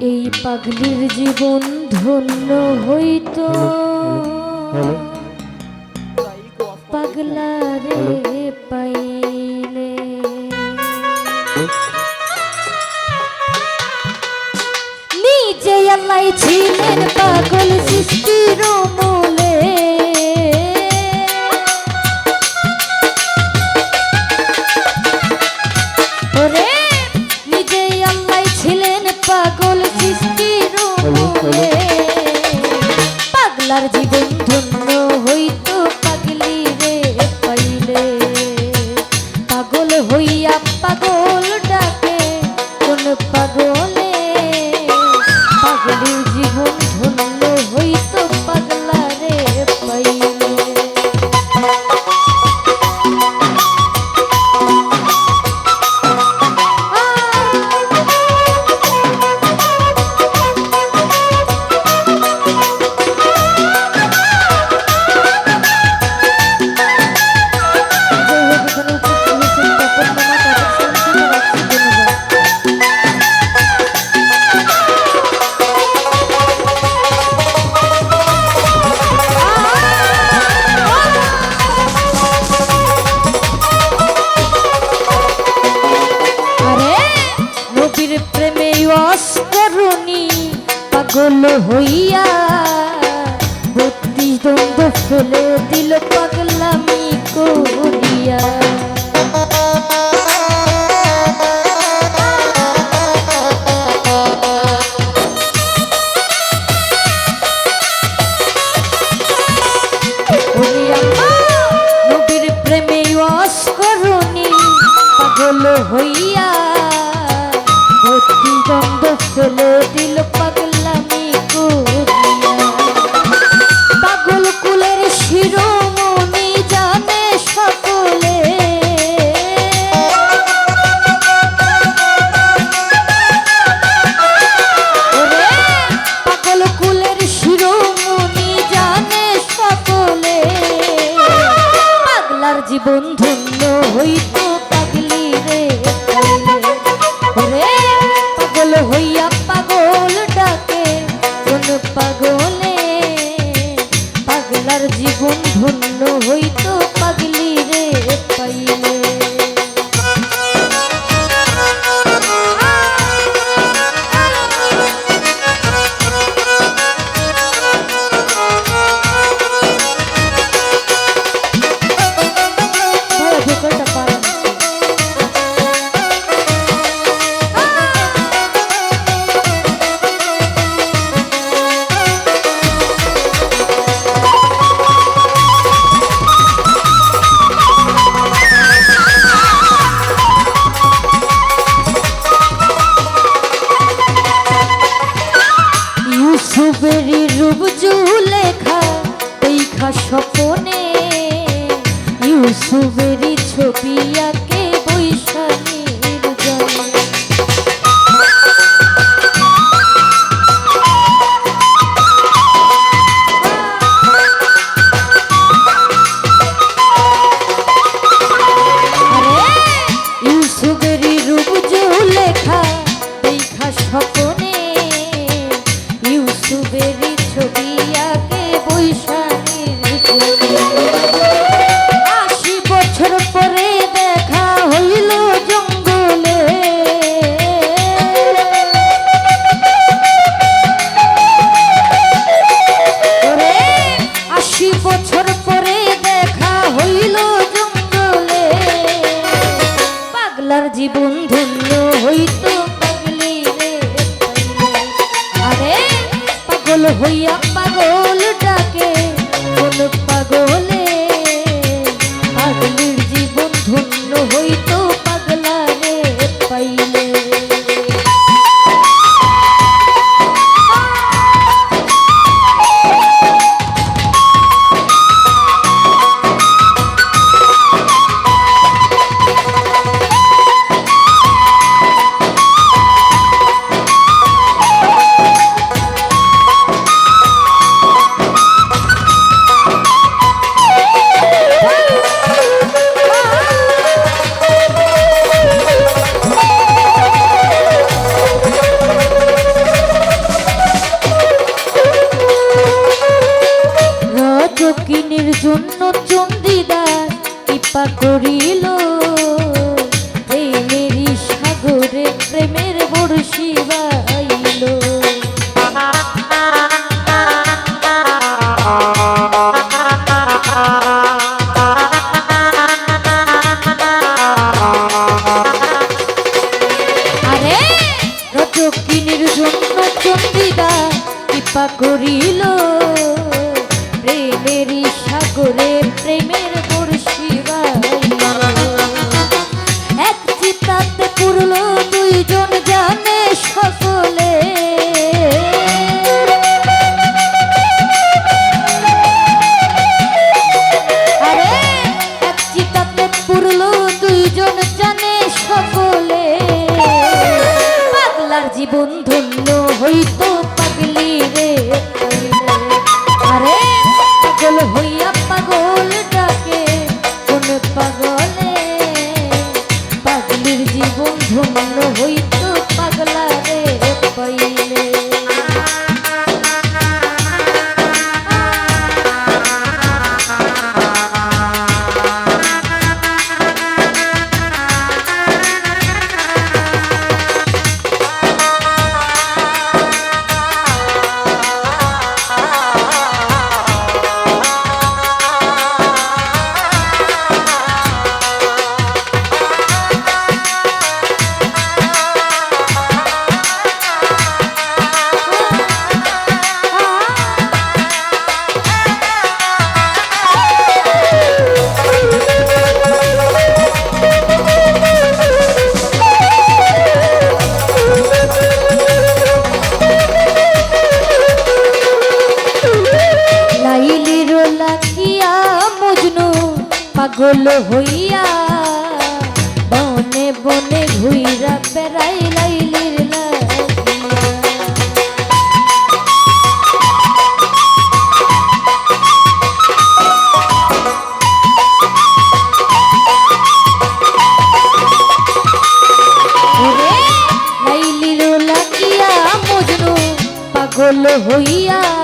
এই পাগলির জীবন ধন্য হইত। পাগলা রে পাইলে। নিজে আল্লাহ ছিলেন পাগল সৃষ্টি। করুণী পাগল হইয়া বত্রিশ দ্বন্দ্ব ফেলে দিল পাগলামি করিয়া। হইয়া জীবন ধন্য হইতো পাগলি রে রে। সুবেরি রূপ জুলেখা দেখা স্বপনে। ইউসুবেরি ছবি আঁকে আপনার জীবন ধন্য হইত পাগলি রে পাগল হইয়া করি পাগলার হইতো পাগলি রে আরে, পাগল হইয়া পাগল ডাকে, কোন পাগলে? পাগলির জীবন ধন্য হইতো পাগলা রে পাইলে। পাগল হইয়া বনে বনে ঘুইরা বেড়াই লাইলির পাগল হইয়া